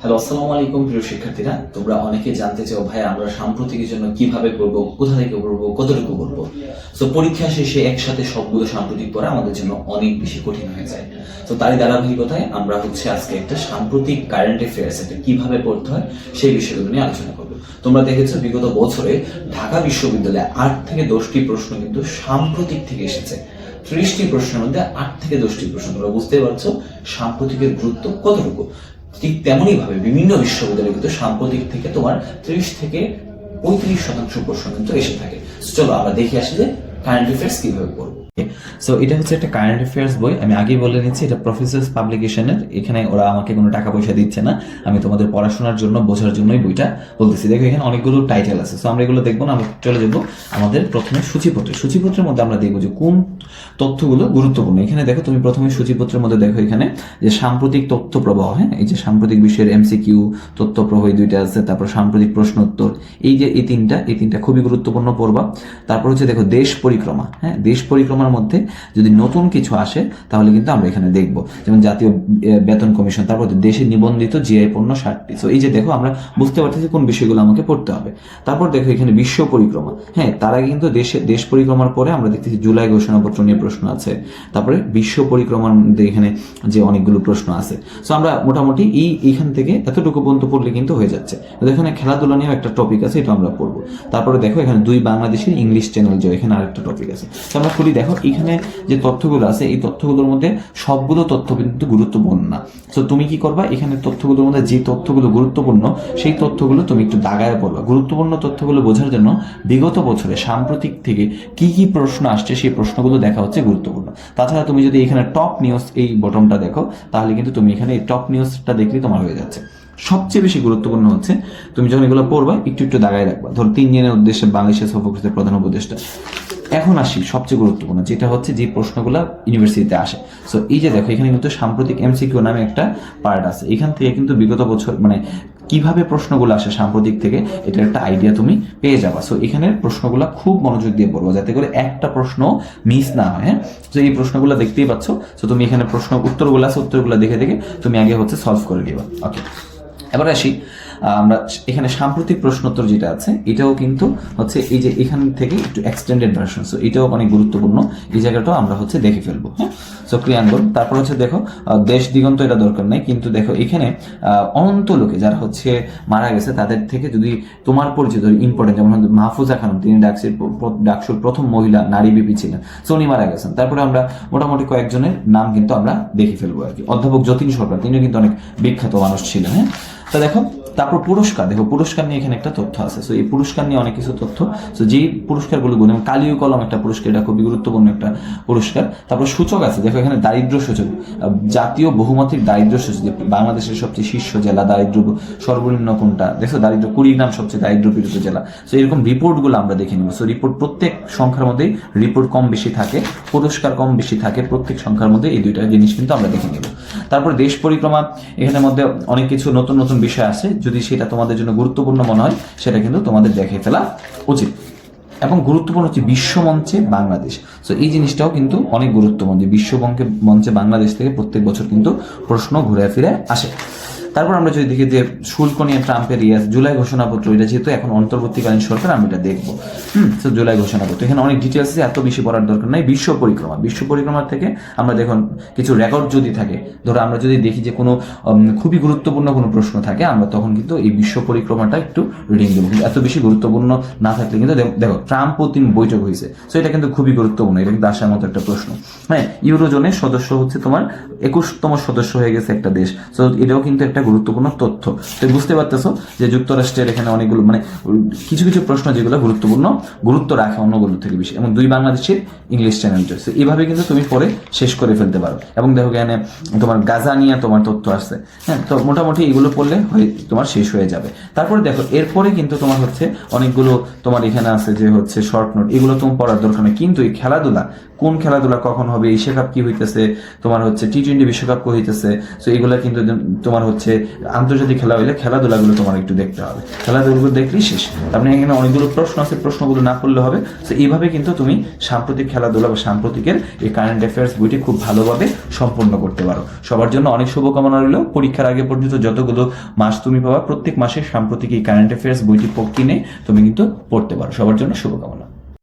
Hello, আসসালামু আলাইকুম প্রিয় শিক্ষার্থীরা। তোমরা অনেকে জানতে চাও, ভাই, আমরা সাম্প্রতিকের জন্য কীভাবে করব, কোথা থেকে করব, কতটুকু করব। তো পরীক্ষা শেষে একসাথে সবগুলো সাম্প্রতিক পড়া আমাদের জন্য অনেক বেশি কঠিন হয়ে যায়। তো তারই ধারাবাহিকতায় আমরা হচ্ছে আজকে একটা সাম্প্রতিক কারেন্ট অ্যাফেয়ার্স এটা কীভাবে পড়তে হয় সেই বিষয়গুলো নিয়ে আলোচনা করব। তোমরা দেখেছ, বিগত বছরে ঢাকা বিশ্ববিদ্যালয়ে আট থেকে দশটি প্রশ্ন কিন্তু সাম্প্রতিক থেকে এসেছে। ত্রিশটি প্রশ্নের মধ্যে আট থেকে দশটি প্রশ্ন, তোমরা বুঝতে পারছ সাম্প্রতিকের গুরুত্ব কতটুকু। ঠিক তেমনই ভাবে বিভিন্ন বিশ্ববিদ্যালয় কিন্তু সাম্প্রতিক থেকে তোমার ত্রিশ থেকে পঁয়ত্রিশ শতাংশ প্রশ্ন কিন্তু এসে থাকে। চলো আমরা দেখে আসি যে কারেন্ট অ্যাফেয়ার্স কীভাবে পড়ব সো এটা হচ্ছে একটা কারেন্ট অ্যাফেয়ার্স বই। আমি আগেই বলে নিচ্ছি, এটা প্রফেসর্স পাবলিকেশনের এখানে ওরা আমাকে কোনো টাকা পয়সা দিচ্ছে না। আমি তোমাদের পড়াশোনার জন্য, বোঝার জন্যই বইটা বলতেছি। দেখো, এখানে অনেকগুলো টাইটেল আছে। সো আমরা এগুলো দেখব না, আমরা চলে যাব আমাদের প্রথমে সূচিপত্র। সূচিপত্রের মধ্যে আমরা দেখব যে কোন তথ্যগুলো গুরুত্বপূর্ণ। এখানে দেখো, তুমি প্রথমে সূচিপত্রের মধ্যে দেখো এখানে যে সাম্প্রতিক তথ্য প্রবাহ হ্যাঁ? এই যে সাম্প্রতিক বিষয়ের এমসিকিউ তথ্য প্রবাহ দুইটা আছে, তারপর সাম্প্রতিক প্রশ্ন উত্তর এই যে এই তিনটা এই তিনটা খুবই গুরুত্বপূর্ণ পড়বা তারপর হচ্ছে দেখো, দেশ পরিক্রমা হ্যাঁ? দেশ পরিক্রমার মধ্যে যদি নতুন কিছু আসে, তাহলে কিন্তু আমরা এখানে দেখব। যেমন জাতীয় বেতন কমিশন, তারপর দেশে নিবন্ধিত জিআই পণ্য ষাটটি সো এই যে দেখো, আমরা বুঝতে পারতেছি কোন বিষয়গুলো আমাকে পড়তে হবে। তারপর দেখো এখানে বিশ্ব পরিক্রমা। হ্যাঁ তার কিন্তু দেশে, দেশ পরিক্রমার পরে আমরা দেখতেছি জুলাই ঘোষণাপত্র নিয়ে প্রশ্ন আছে। তারপরে বিশ্ব পরিক্রমার মধ্যে এখানে যে অনেকগুলো প্রশ্ন আছে। সো আমরা মোটামুটি এই, এইখান থেকে এতটুকু পর্যন্ত পড়লে কিন্তু হয়ে যাচ্ছে। এখানে খেলাধুলা নিয়েও একটা টপিক আছে, এটা আমরা পড়ব। তারপরে দেখো এখানে দুই বাংলাদেশের ইংলিশ চ্যানেল যে, এখানে আরেকটা টপিক আছে। তো আমরা খুলি, দেখো এখানে যে তথ্যগুলো আছে, এই তথ্যগুলোর মধ্যে সবগুলো তথ্য কিন্তু গুরুত্বপূর্ণ না। তো তুমি কি করবা? এখানে তথ্যগুলোর মধ্যে যে তথ্যগুলো গুরুত্বপূর্ণ, সেই তথ্যগুলো তুমি একটু দাগায় পড়বা। গুরুত্বপূর্ণ তথ্যগুলো বোঝার জন্য বিগত বছরে সাম্প্রতিক থেকে কি কি প্রশ্ন আসছে, সেই প্রশ্নগুলো দেখা হচ্ছে গুরুত্বপূর্ণ। তাছাড়া তুমি যদি এখানে টপ নিউজ এই বটনটা দেখো, তাহলে কিন্তু তুমি এখানে এই টপ নিউজটা দেখলেই তোমার হয়ে যাচ্ছে। সবচেয়ে বেশি গুরুত্বপূর্ণ হচ্ছে, তুমি যখন এগুলো পড়বা, একটু একটু দাগায় রাখবা। ধর তিন দিনের উদ্দেশ্যে বাংলাদেশের সফর প্রধান উপদেষ্টা। এখন আসি সবচেয়ে গুরুত্বপূর্ণ, যেটা হচ্ছে যে প্রশ্নগুলো ইউনিভার্সিটিতে আসে। সো এই যে দেখো, এখানে কিন্তু সাম্প্রতিক এমসিকিউ নামে একটা পার্ট আছে। এখান থেকে কিন্তু বিগত বছর মানে কীভাবে প্রশ্নগুলো আসে সাম্প্রতিক থেকে, এটার একটা আইডিয়া তুমি পেয়ে যাবা। সো এখানের প্রশ্নগুলো খুব মনোযোগ দিয়ে পড়ব, যাতে করে একটা প্রশ্ন মিস না হয় হ্যাঁ? তো এই প্রশ্নগুলো দেখতেই পাচ্ছ। তো তুমি এখানে প্রশ্ন, উত্তরগুলো আছে, উত্তরগুলো দেখে দেখে তুমি আগে হচ্ছে সলভ করে দিবা ওকে এবার আসি। আমরা এখানে সাম্প্রতিক প্রশ্নোত্তর যেটা আছে, এটাও কিন্তু হচ্ছে এই যে এখান থেকে একটু এক্সটেন্ডেড ভার্সন সো এটাও অনেক গুরুত্বপূর্ণ। এই জায়গাটাও আমরা হচ্ছে দেখে ফেলব হ্যাঁ? সো ক্রিয়াঙ্গন তারপর হচ্ছে দেখো দেশ দিগন্ত এটা দরকার নাই, কিন্তু দেখো এখানে অনন্ত লোকে যারা হচ্ছে মারা গেছে, তাদের থেকে যদি তোমার পরিচিত ইম্পর্টেন্ট যেমন মাহফুজা খানম তিনি ডাকসির ডাকসুর প্রথম মহিলা, নারী বিপি ছিলেন সো উনি মারা গেছেন। তারপরে আমরা মোটামুটি কয়েকজনের নাম কিন্তু আমরা দেখে ফেলব আর কি। অধ্যাপক যতীন সরকার, তিনিও কিন্তু অনেক বিখ্যাত মানুষ ছিলেন হ্যাঁ? তো দেখো তারপর পুরস্কার, দেখো পুরস্কার নিয়ে এখানে একটা তথ্য আছে। সো এই পুরস্কার নিয়ে অনেক কিছু তথ্য। সো যেই পুরস্কারগুলো গুণ এবং কালীয় কলম একটা পুরস্কার, এটা খুবই গুরুত্বপূর্ণ একটা পুরস্কার। তারপর সূচক আছে, দেখো এখানে দারিদ্র সূচক। জাতীয় বহুমাত্রিক দারিদ্র সূচক বাংলাদেশের সবচেয়ে শীর্ষ জেলা, দারিদ্র সর্বনিম্ন কোনটা? দেখো দারিদ্র কুড়িগ্রাম সবচেয়ে দারিদ্র পীড়িত জেলা। সো এরকম রিপোর্টগুলো আমরা দেখে নিব। সো রিপোর্ট প্রত্যেক সংখ্যার মধ্যেই রিপোর্ট কম বেশি থাকে, পুরস্কার কম বেশি থাকে, প্রত্যেক সংখ্যার মধ্যে এই দুইটা জিনিস কিন্তু আমরা দেখে নিব। তারপর দেশ পরিক্রমা, এখানের মধ্যে অনেক কিছু নতুন নতুন বিষয় আছে। যদি সেটা তোমাদের জন্য গুরুত্বপূর্ণ মনে হয়, সেটা কিন্তু তোমাদের দেখে ফেলা উচিত। এবং গুরুত্বপূর্ণ হচ্ছে বিশ্ব মঞ্চে বাংলাদেশ। সো এই জিনিসটাও কিন্তু অনেক গুরুত্বপূর্ণ যে বিশ্ব মঞ্চে বাংলাদেশ থেকে প্রত্যেক বছর কিন্তু প্রশ্ন ঘুরে ফিরে আসে। তারপর আমরা যদি দেখি যে শুল্ক নিয়ে ট্রাম্পের ইয়াস জুলাই ঘোষণাপত্র, এটা যেহেতু এখন অন্তর্বর্তীকালীন সরকার আমি এটা দেখব। হুম তো জুলাই ঘোষণাপত্র। এখানে অনেক ডিটেলস এত বেশি পড়ার দরকার নাই। বিশ্ব পরিক্রমা বিশ্ব পরিক্রমা থেকে আমরা দেখুন, কিছু রেকর্ড যদি থাকে, ধরো আমরা যদি দেখি যে কোনো খুবই গুরুত্বপূর্ণ কোনো প্রশ্ন থাকে, আমরা তখন কিন্তু এই বিশ্ব পরিক্রমাটা একটু রিডিং দেবো। কিন্তু এত বেশি গুরুত্বপূর্ণ না থাকলে কিন্তু দেখ- ট্রাম্প পুতিন বৈঠক হয়েছে সো এটা কিন্তু খুবই গুরুত্বপূর্ণ, এটা কিন্তু আসার মতো একটা প্রশ্ন। হ্যাঁ ইউরোজোনের সদস্য হচ্ছে তোমার একুশতম সদস্য হয়ে গেছে একটা দেশ সো এটাও কিন্তু একটা গুরুত্বপূর্ণ তথ্য। তো বুঝতে পারতেছো যে যুক্তরাষ্ট্রের এখানে অনেকগুলো মানে কিছু কিছু প্রশ্ন যেগুলো গুরুত্বপূর্ণ গুরুত্ব রাখে অন্যগুলো থেকে বেশি, এবং দুই বাংলাদেশের ইংলিশ চ্যানেল রয়েছে এইভাবে কিন্তু তুমি পরে শেষ করে ফেলতে পারো। এবং দেখো এখানে তোমার গাজা নিয়ে তোমার তথ্য আসছে হ্যাঁ তো মোটামুটি এগুলো পড়লে হয়ে, তোমার শেষ হয়ে যাবে। তারপরে দেখো, এরপরে কিন্তু তোমার হচ্ছে অনেকগুলো তোমার এখানে আছে যে হচ্ছে শর্ট নোট এগুলো তোমার পড়ার দরকার নেই। কিন্তু এই খেলাধুলা কোন খেলাধুলা কখন হবে এশিয়া কাপ কি হইতেছে, তোমার হচ্ছে টি টোয়েন্টি বিশ্বকাপ কি হইতেছে তো এগুলা কিন্তু তোমার হচ্ছে আন্তর্জাতিক খেলা হইলে খেলাধুলাগুলো তোমার একটু দেখতে হবে। খেলাধুলাগুলো দেখলেই শেষ। আপনি এখানে অনেকগুলো প্রশ্ন আছে, প্রশ্নগুলো না করলে হবে তো এইভাবে কিন্তু তুমি সাম্প্রতিক খেলাধুলা বা সাম্প্রতিকের এই কারেন্ট অ্যাফেয়ার্স বইটি খুব ভালোভাবে সম্পূর্ণ করতে পারো। সবার জন্য অনেক শুভকামনা রইল। পরীক্ষার আগে পর্যন্ত যতগুলো মাস তুমি পাবা, প্রত্যেক মাসে সাম্প্রতিক এই কারেন্ট অ্যাফেয়ার্স বইটি কিনে তুমি কিন্তু পড়তে পারো। সবার জন্য শুভকামনা।